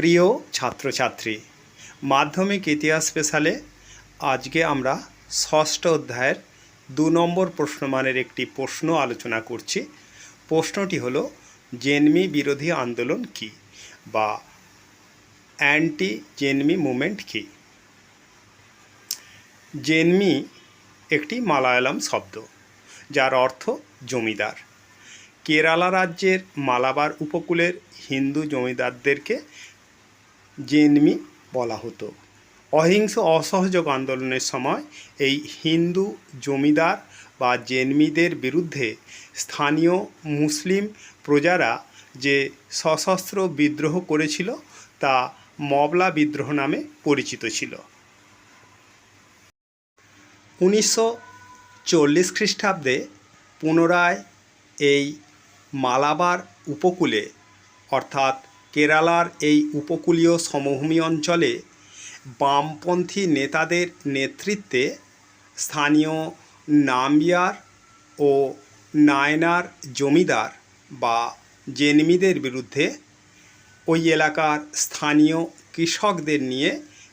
প্রিয় ছাত্রছাত্রী, মাধ্যমিক ইতিহাস স্পেশালে আজকে আমরা ষষ্ঠ অধ্যায়ের দু নম্বর প্রশ্নমানের একটি প্রশ্ন আলোচনা করছি। প্রশ্নটি হলো, জেনমি বিরোধী আন্দোলন কি? বা অ্যান্টি জেনমি মুভমেন্ট কি? জেনমি একটি মালায়ালাম শব্দ, যার অর্থ জমিদার। কেরালা রাজ্যের মালাবার উপকূলের হিন্দু জমিদারদেরকে জেনমি বলা হতো। অহিংস অসহযোগ আন্দোলনের সময় এই হিন্দু জমিদার বা জেনমিদের বিরুদ্ধে স্থানীয় মুসলিম প্রজারা যে সশস্ত্র বিদ্রোহ করেছিল, তা মবলা বিদ্রোহ নামে পরিচিত ছিল। উনিশশো চল্লিশ খ্রিস্টাব্দে পুনরায় এই মালাবার উপকূলে, অর্থাৎ কেরালার এই উপকূলীয় সমভূমি অঞ্চলে বামপন্থী নেতাদের নেতৃত্বে স্থানীয় নাম্বিয়ার ও নায়নার জমিদার বা জেনমিদের বিরুদ্ধে ওই এলাকার স্থানীয় কৃষকদের নিয়ে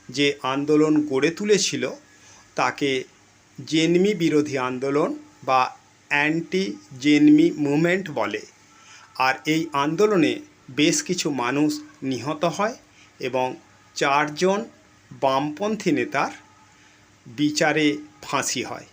যে আন্দোলন গড়ে তুলেছিল, তাকে জেনমি বিরোধী আন্দোলন বা অ্যান্টি জেনমি মুভমেন্ট বলে। আর এই আন্দোলনে বেশ কিছু মানুষ নিহত হয় এবং চারজন বামপন্থী নেতার বিচারে ফাঁসি হয়।